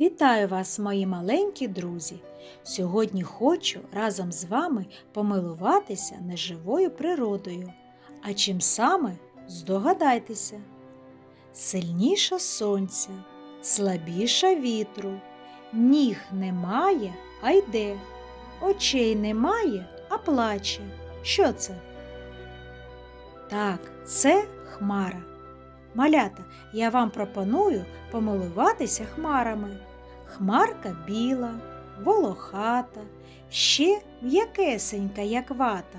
Вітаю вас, мої маленькі друзі! Сьогодні хочу разом з вами помилуватися неживою природою. А чим саме здогадайтеся. Сильніша сонця, слабіша вітру, ніг немає, а йде, очей немає, а плаче. Що це? Так, це хмара. Малята, я вам пропоную помилуватися хмарами. Хмарка біла, волохата, ще м'якесенька, як вата,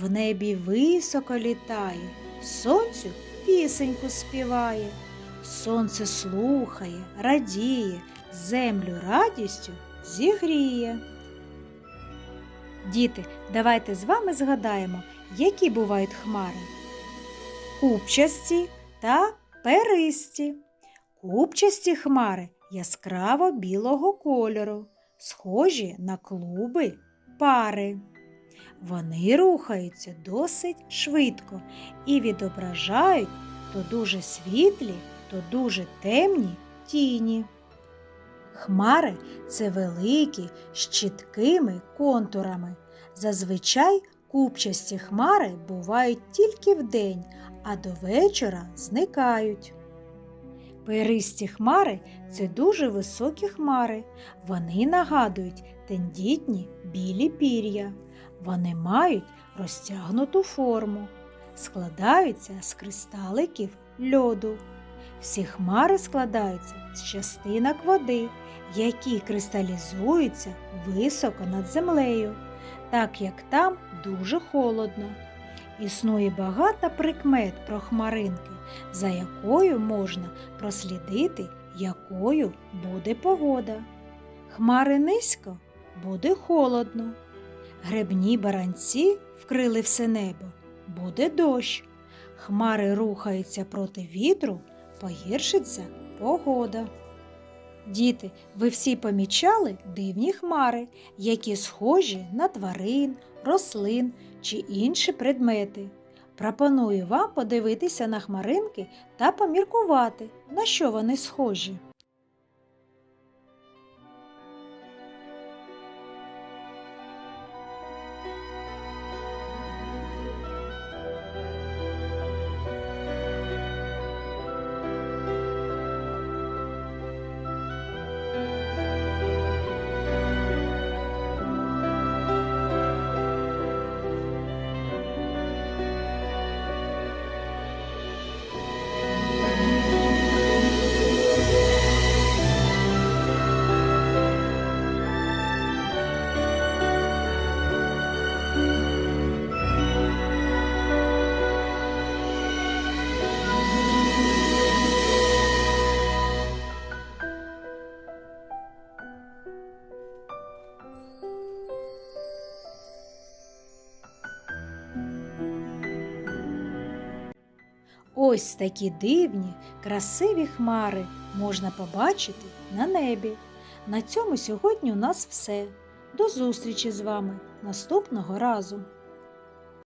в небі високо літає, сонцю пісеньку співає, сонце слухає, радіє, землю радістю зігріє. Діти, давайте з вами згадаємо, які бувають хмари. Купчасті та перисті. Купчасті хмари яскраво білого кольору, схожі на клуби пари. Вони рухаються досить швидко і відображають то дуже світлі, то дуже темні тіні. Хмари це великі з чіткими контурами. Зазвичай купчасті хмари бувають тільки вдень, а до вечора зникають. Перисті хмари це дуже високі хмари. Вони нагадують тендітні білі пір'я. Вони мають розтягнуту форму, складаються з кристаликів льоду. Всі хмари складаються з частинок води, які кристалізуються високо над землею, так як там дуже холодно. Існує багато прикмет про хмаринки, за якою можна прослідити, якою буде погода. Хмари низько буде холодно. Гребні баранці вкрили все небо, буде дощ. Хмари рухаються проти вітру, погіршиться погода. Діти, ви всі помічали дивні хмари, які схожі на тварин, рослин чи інші предмети. Пропоную вам подивитися на хмаринки та поміркувати, на що вони схожі. Ось такі дивні, красиві хмари можна побачити на небі. На цьому сьогодні у нас все. До зустрічі з вами наступного разу!